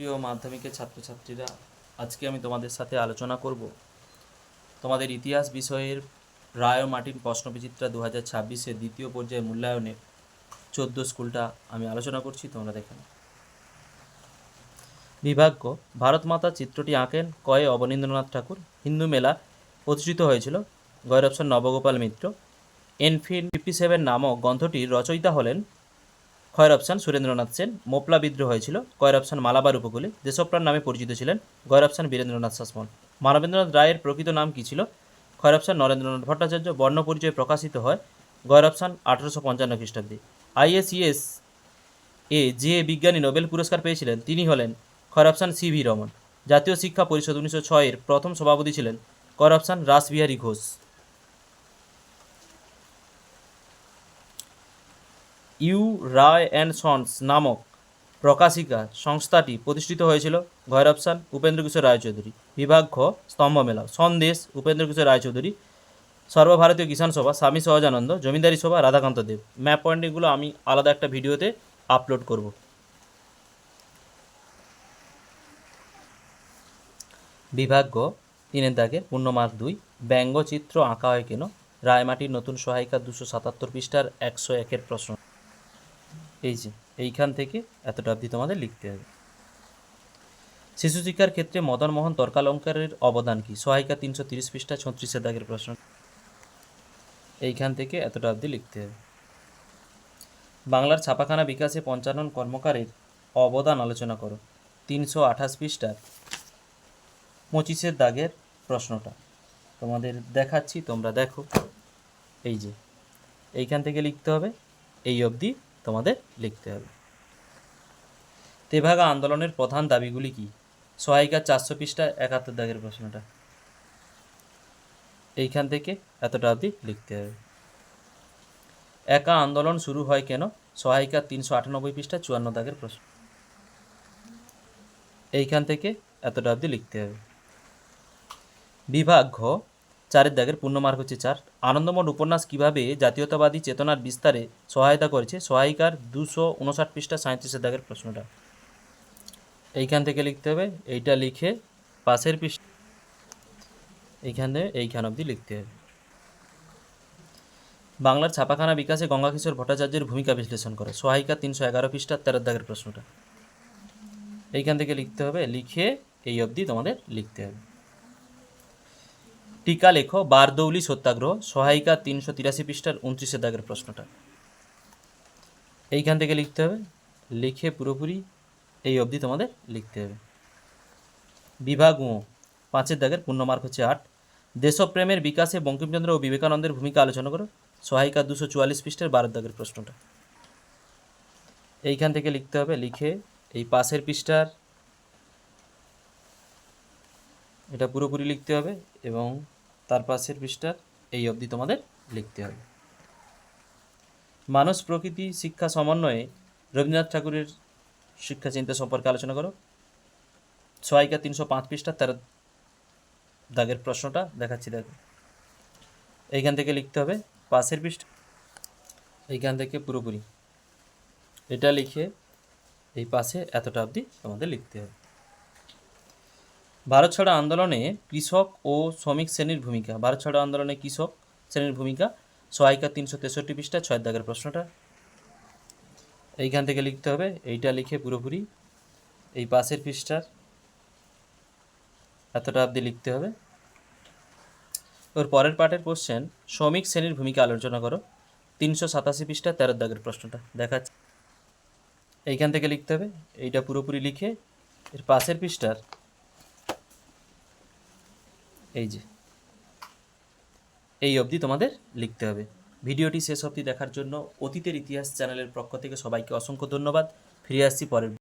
প্রিয় মাধ্যমিকের ছাত্রছাত্রীরা, আজকে আমি তোমাদের সাথে আলোচনা করব তোমাদের ইতিহাস বিষয়ের রায় মার্টিন প্রশ্নবিচিত্রা দু হাজার ছাব্বিশের দ্বিতীয় পর্যায়ে মূল্যায়নের চোদ্দ স্কুলটা আমি আলোচনা করছি, তোমরা দেখে নাও। বিভাগ্য, ভারত মাতা চিত্রটি আঁকেন কয়ে অবনীন্দ্রনাথ ঠাকুর হিন্দু মেলা প্রতিষ্ঠিত হয়েছিল গৈরবসন নবগোপাল মিত্র এনফিন ফিফটি সেভেন নামক গ্রন্থটির রচয়িতা হলেন খয়ের অপশান সুরেন্দ্রনাথ সেন। মোপলা বিদ্রোহ হয়েছিল কয়ের অপশান মালাবার উপকূলে। দেশপ্রাণ নামে পরিচিত ছিলেন গয়ের অপশান বীরেন্দ্রনাথ শাসমল মানবেন্দ্রনাথ রায়ের প্রকৃত নাম কী ছিল? খয়ের অপশান নরেন্দ্রনাথ ভট্টাচার্য, বর্ণ পরিচয় প্রকাশিত হয় গয়ের অপশান আঠারোশো পঞ্চান্ন খ্রিস্টাব্দে। আইএসইএস এ যে বিজ্ঞানী নোবেল পুরস্কার পেয়েছিলেন, তিনি হলেন খয়ের অপশান সি ভি রমন। জাতীয় শিক্ষা পরিষদ উনিশশো ছয়ের প্রথম সভাপতি ছিলেন কয়ের option Rashbehari Ghosh. U Ray and sons নামক প্রকাশিকা সংস্থাটি প্রতিষ্ঠিত হয়েছিল অপশান উপেন্দ্র কিশোর রায়চৌধুরী, বিভাগ খ স্তম্ভ মেলা, সন্দেশ, উপেন্দ্র কিশোর রায়চৌধুরী, সর্বভারতীয় কিষাণ সভা, স্বামী সহজানন্দ, জমিদারি সভা, রাধাকান্ত দেব। ম্যাপ পয়েন্টিংগুলো আমি আলাদা একটা ভিডিওতে আপলোড করব। বিভাগ গ তিনের দাগে পূর্ণমার্ক দুই ব্যঙ্গচিত্র আঁকা হয় কেন? রায়মাটির নতুন সহায়িকা দুশো সাতাত্তর পৃষ্ঠার একশো একের প্রশ্ন। এই যে, এইখান থেকে এতটা অবধি তোমাদের লিখতে হবে। শিশু শিক্ষার ক্ষেত্রে মদন মোহন তর্কালঙ্কারের অবদান কি? সহায়িকা তিনশো তিরিশ পৃষ্ঠা ছত্রিশের দাগের প্রশ্ন। এইখান থেকে এতটা অবধি লিখতে হবে। বাংলার ছাপাখানা বিকাশে পঞ্চানন কর্মকারের অবদান আলোচনা করো। তিনশো আঠাশ পৃষ্ঠার পঁচিশের দাগের প্রশ্নটা। তোমাদের দেখাচ্ছি, তোমরা দেখো। এই যে, এইখান থেকে লিখতে হবে, এই অবধি তোমাদের লিখতে হবে। তেভাগা আন্দোলনের প্রধান দাবিগুলি কি? সহায়িকা চারশো পৃষ্ঠা একাত্তর দাগের প্রশ্নটা। এইখান থেকে এতটা অবধি লিখতে হবে। একা আন্দোলন শুরু হয় কেন? সহায়িকা তিনশো আটানব্বই পৃষ্ঠা চুয়ান্ন দাগের প্রশ্ন। এইখান থেকে এতটা অবধি লিখতে হবে। বিভাগ ঘ চারের দাগের পূর্ণমার্ক হচ্ছে চার। আনন্দমঠ উপন্যাস কীভাবে জাতীয়তাবাদী চেতনার বিস্তারে সহায়তা করেছে? সহায়িকার দুশো উনষাট পৃষ্ঠা সাঁত্রিশের দাগের প্রশ্নটা। এইখান থেকে লিখতে হবে, এইটা লিখে পাশের পৃষ্ঠা, এইখান থেকে এইখান অবধি লিখতে হবে। বাংলার ছাপাখানা বিকাশে গঙ্গাকিশোর ভট্টাচার্যের ভূমিকা বিশ্লেষণ করে। সহায়িকা তিনশো এগারো পৃষ্ঠা, তেরো দাগের প্রশ্নটা। এইখান থেকে লিখতে হবে, লিখে এই অবধি তোমাদের লিখতে হবে। টিকা লেখো, বারদৌলি সত্যাগ্রহ, সহায়িকা তিনশো তিরাশি পৃষ্ঠার উনত্রিশের দাগের প্রশ্নটা। এইখান থেকে লিখতে হবে, লিখে পুরোপুরি এই অবধি তোমাদের লিখতে হবে। বিভাগ ও পাঁচের দাগের পূর্ণমার্ক হচ্ছে আট। দেশপ্রেমের বিকাশে বঙ্কিমচন্দ্র ও বিবেকানন্দের ভূমিকা আলোচনা করো, সহায়িকা দুশো চুয়াল্লিশ পৃষ্ঠার বারো দাগের প্রশ্নটা। এইখান থেকে লিখতে হবে, লিখে এই পাশের পৃষ্ঠার এটা পুরোপুরি লিখতে হবে এবং তার পাশের পৃষ্ঠার এই অবধি তোমাদের লিখতে হবে। মানুষ প্রকৃতি শিক্ষা সমন্বয়ে রবীন্দ্রনাথ ঠাকুরের শিক্ষা চিন্তা সম্পর্কে আলোচনা করো। সহায়িকা তিনশো পাঁচ পৃষ্ঠা তেরো দাগের প্রশ্নটা দেখাচ্ছি দেখো। এইখান থেকে লিখতে হবে পাশের পৃষ্ঠা। এইখান থেকে পুরোপুরি। এটা লিখে এই পাশে এতটা অবধি তোমাদের লিখতে হবে। ভারত ছাড়ো আন্দোলনে কৃষক ও শ্রমিক শ্রেণির ভূমিকা। ভারত ছাড়ো আন্দোলনে কৃষক শ্রেণির ভূমিকা। সহায়িকা তিনশো তেষট্টি পৃষ্ঠা ছয় দাগের প্রশ্নটা। এইখান থেকে লিখতে হবে, এইটা লিখে পুরোপুরি এই পাশের পৃষ্ঠার এতটা অবধি লিখতে হবে। ওর পরের পার্টের কোশ্চেন শ্রমিক শ্রেণির ভূমিকা আলোচনা করো। তিনশো সাতাশি পৃষ্ঠা, তেরো দাগের প্রশ্নটা দেখাচ্ছে। এইখান থেকে লিখতে হবে, এইটা পুরোপুরি লিখে এর পাশের পৃষ্ঠার এই যে। এই অবধি তোমাদের লিখতে হবে। ভিডিওটি শেষ অবধি দেখার জন্য অতীতের ইতিহাস চ্যানেলের পক্ষ থেকে সবাইকে অসংখ্য ধন্যবাদ। ফিরে আসছি পরের